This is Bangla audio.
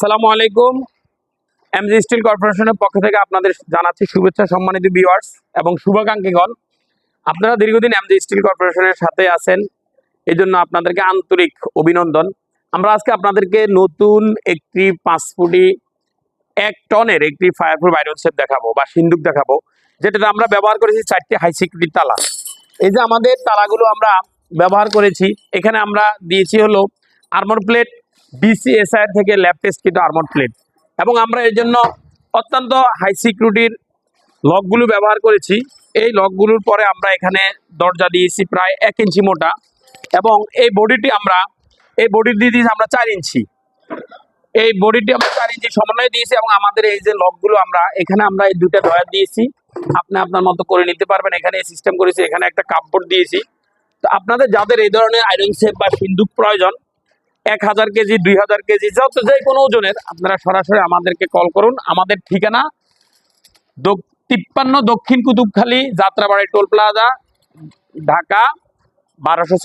আসসালামু আলাইকুম। এমজি স্টিল কর্পোরেশনের পক্ষ থেকে আপনাদের জানাচ্ছি শুভেচ্ছা সম্মানিত ভিউয়ার্স এবং শুভাকাঙ্ক্ষীগণ আপনারা দীর্ঘদিন এমজি স্টিল কর্পোরেশনের সাথে আছেন এই জন্য আপনাদেরকে আন্তরিক অভিনন্দন। আমরা আজকে আপনাদেরকে নতুন একটি পাঁচ ফুটি এক টনের একটি ফায়ারপ্রুফ আয়রন সেট দেখাবো বা সিন্দুক দেখাবো, যেটাতে আমরা ব্যবহার করেছি চারটি হাই সিকিউরিটি তালা। এই যে আমাদের তালাগুলো আমরা ব্যবহার করেছি, এখানে আমরা দিয়েছি হলো আর্মর প্লেট বিসিএসআই থেকে ল্যাব টেস্টকৃত আর্মর প্লেট এবং আমরা এর জন্য অত্যন্ত হাই সিকিউরিটির লকগুলো ব্যবহার করেছি। এই লকগুলোর পরে আমরা এখানে দরজা দিয়েছি প্রায় এক ইঞ্চি মোটা এবং এই বডিটি আমরা, এই বডি দিয়ে দিয়েছি আমরা চার ইঞ্চি। এই বডিটি আমরা চার ইঞ্চি সমন্বয় দিয়েছি এবং আমাদের এই যে লকগুলো আমরা, এখানে আমরা এই দুটা ডয়ার দিয়েছি। আপনি আপনার মতো করে নিতে পারবেন। এখানে সিস্টেম করেছি, এখানে একটা কাপড় দিয়েছি। তো আপনাদের যাদের এই ধরনের আয়রন সেট বা সিন্দুক প্রয়োজন এক হাজার কেজি, দুই হাজার কেজি, যত যে কোনো ওজনের আপনারা সরাসরি আমাদেরকে কল করুন। আমাদের ঠিকানা তিপ্পান্ন দক্ষিণ কুতুবখালী, যাত্রাবাড়ি টোল প্লাজা, ঢাকা, বারোশো